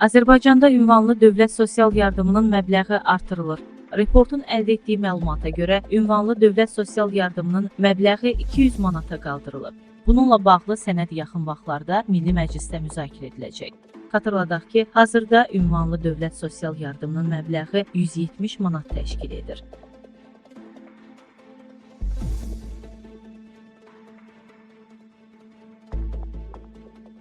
Azərbaycanda ünvanlı dövlət sosial yardımının məbləği artırılır. Reportun əldə etdiyi məlumata görə ünvanlı dövlət sosial yardımının məbləği 200 manata qaldırılıb. Bununla bağlı sənəd yaxın vaxtlarda Milli Məclisdə müzakirə ediləcək. Xatırladaq ki, hazırda ünvanlı dövlət sosial yardımının məbləği 170 manat təşkil edir.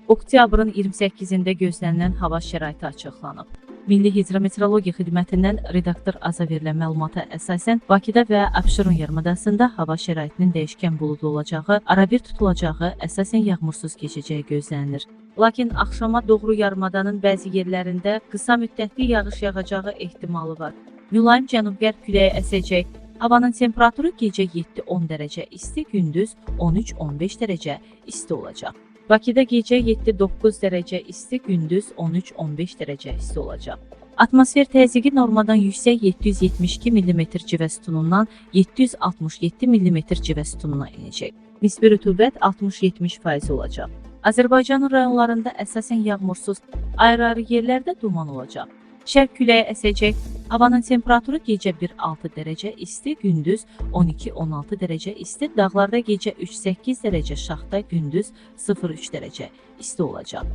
Oktyabrın 28-də gözlənilən hava şəraiti açıqlanıb. Milli Hidrometeorologiya Xidmətindən redaktor aza verilən məlumata əsasən Bakıda və Abşeron yarımadasında hava şəraitinin dəyişkən buludlu olacağı, arabir tutulacağı, əsasən yağmursuz keçəcəyi gözlənilir. Lakin axşama doğru yarımadanın bəzi yerlərində qısa müddətli yağış yağacağı ehtimalı var. Mülayim cənub-qərb küləyi əsəcək. Havanın temperaturu gecə 7-10 dərəcə isti, gündüz 13-15 dərəcə isti olacaq. Bakıda gecə 7-9 dərəcə isti, gündüz 13-15 dərəcə isti olacaq. Atmosfer təzyiqi normadan yüksək 772 mm civə sütunundan 767 mm civə sütununa enəcək. Nisbi rütubət 60-70% olacaq. Azərbaycanın rayonlarında əsasən yağmursuz, ayrı-ayrı yerlərdə duman olacaq. Şərq küləyi əsəcək. Havanın temperaturu gecə 1-6 dərəcə isti, gündüz 12-16 dərəcə isti, dağlarda gecə 3-8 dərəcə şaxta, gündüz 0-3 dərəcə isti olacaq.